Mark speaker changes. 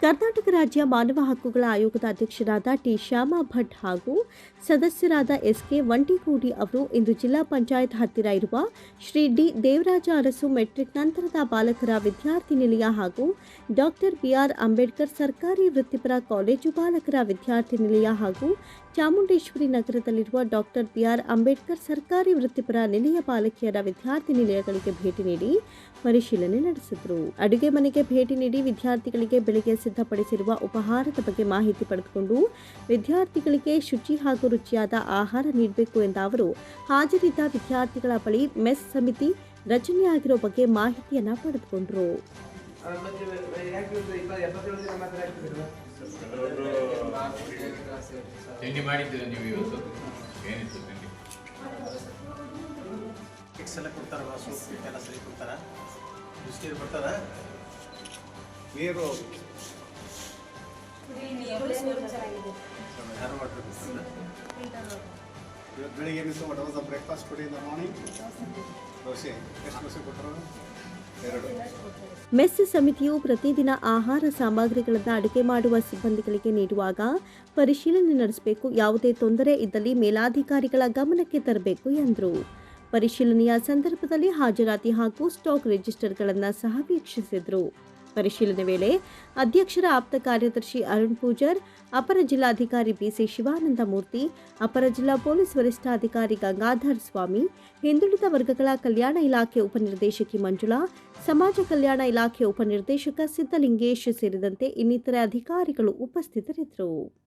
Speaker 1: ಕರ್ನಾಟಕ ರಾಜ್ಯ ಮಾನವ ಹಕ್ಕುಗಳ ಆಯೋಗದ ಅಧ್ಯಕ್ಷರಾದ ಟಿ ಶ್ಯಾಮಾ ಭಟ್ ಹಾಗೂ ಸದಸ್ಯರಾದ ಎಸ್ಕೆ ವಂಟಿಗೂಡಿ ಅವರು ಇಂದು ಜಿಲ್ಲಾ ಪಂಚಾಯತ್ ಹತ್ತಿರ ಇರುವ ಶ್ರೀ ಡಿ ದೇವರಾಜ ಅರಸು ಮೆಟ್ರಿಕ್ ನಂತರದ ಬಾಲಕರ ವಿದ್ಯಾರ್ಥಿ ನಿಲಯ ಹಾಗೂ ಡಾಕ್ಟರ್ ಬಿಆರ್ ಅಂಬೇಡ್ಕರ್ ಸರ್ಕಾರಿ ವೃತ್ತಿಪರ ಕಾಲೇಜು ಬಾಲಕರ ವಿದ್ಯಾರ್ಥಿ ನಿಲಯ ಹಾಗೂ ಚಾಮುಂಡೇಶ್ವರಿ ನಗರದಲ್ಲಿರುವ ಡಾಕ್ಟರ್ ಬಿಆರ್ ಅಂಬೇಡ್ಕರ್ ಸರ್ಕಾರಿ ವೃತ್ತಿಪರ ನಿಲಯ ಬಾಲಕಿಯರ ವಿದ್ಯಾರ್ಥಿ ನಿಲಯಗಳಿಗೆ ಭೇಟಿ ನೀಡಿ ಪರಿಶೀಲನೆ ನಡೆಸಿದರು. ಅಡುಗೆ ಮನೆಗೆ ಭೇಟಿ ನೀಡಿ ವಿದ್ಯಾರ್ಥಿಗಳಿಗೆ ಬೆಳಿಗ್ಗೆ ಸಿದ್ಧಪಡಿಸಿರುವ ಉಪಹಾರದ ಬಗ್ಗೆ ಮಾಹಿತಿ ಪಡೆದುಕೊಂಡು ವಿದ್ಯಾರ್ಥಿಗಳಿಗೆ ಶುಚಿ ಹಾಗೂ ರುಚಿಯಾದ ಆಹಾರ ನೀಡಬೇಕು ಎಂದ ಅವರು ಹಾಜರಿದ್ದ ವಿದ್ಯಾರ್ಥಿಗಳ ಬಳಿ ಮೆಸ್ ಸಮಿತಿ ರಚನೆಯಾಗಿರೋ ಬಗ್ಗೆ ಮಾಹಿತಿಯನ್ನು ಪಡೆದುಕೊಂಡರು.
Speaker 2: ತಿಂಡಿ ಮಾಡಿದ್ದೀರಾ ನೀವು ಇವತ್ತು? ಏನಿತ್ತು ತಿಂಡಿ?
Speaker 3: ಕಿಕ್ಸ್ ಎಲ್ಲ ಕೊಡ್ತಾರಲ್ಲ ಸೂಪ್ ಗಿಟ್ ಎಲ್ಲ ಸರಿ ಕೊಡ್ತಾರ? ಬಿಸ್ನೀರು ಕೊಡ್ತಾರ? ನೀರು ಇವತ್ತು ಬೆಳಿಗ್ಗೆ miss what was the breakfast today in the morning dosa. ಎಷ್ಟು ದೋಸೆ ಕೊಟ್ಟರು ಎರಡು.
Speaker 1: ಮೆಸ್ ಸಮಿತಿಯು ಪ್ರತಿದಿನ ಆಹಾರ ಸಾಮಗ್ರಿಗಳನ್ನು ಅಡುಗೆ ಮಾಡುವ ಸಿಬ್ಬಂದಿಗಳಿಗೆ ನೀಡುವಾಗ ಪರಿಶೀಲನೆ ನಡೆಸಬೇಕು. ಯಾವುದೇ ತೊಂದರೆ ಇದ್ದಲ್ಲಿ ಮೇಲಾಧಿಕಾರಿಗಳ ಗಮನಕ್ಕೆ ತರಬೇಕು ಎಂದರು. ಪರಿಶೀಲನೆಯ ಸಂದರ್ಭದಲ್ಲಿ ಹಾಜರಾತಿ ಹಾಗೂ ಸ್ಟಾಕ್ ರಿಜಿಸ್ಟರ್ಗಳನ್ನು ಸಹ ವೀಕ್ಷಿಸಿದರು. ಪರಿಶೀಲನೆ ವೇಳೆ ಅಧ್ಯಕ್ಷರ ಆಪ್ತ ಕಾರ್ಯದರ್ಶಿ ಅರುಣ್ ಪೂಜಾರ್, ಅಪರ ಜಿಲ್ಲಾಧಿಕಾರಿ ಬಿಸಿ ಶಿವಾನಂದ ಮೂರ್ತಿ, ಅಪರ ಜಿಲ್ಲಾ ಪೊಲೀಸ್ ವರಿಷ್ಠಾಧಿಕಾರಿ ಗಂಗಾಧರ್ ಸ್ವಾಮಿ, ಹಿಂದುಳಿದ ವರ್ಗಗಳ ಕಲ್ಯಾಣ ಇಲಾಖೆ ಉಪನಿರ್ದೇಶಕಿ ಮಂಜುಳಾ, ಸಮಾಜ ಕಲ್ಯಾಣ ಇಲಾಖೆ ಉಪನಿರ್ದೇಶಕ ಸಿದ್ದಲಿಂಗೇಶ್ ಸೇರಿದಂತೆ ಇನ್ನಿತರೆ ಅಧಿಕಾರಿಗಳು ಉಪಸ್ಥಿತರಿದ್ದರು.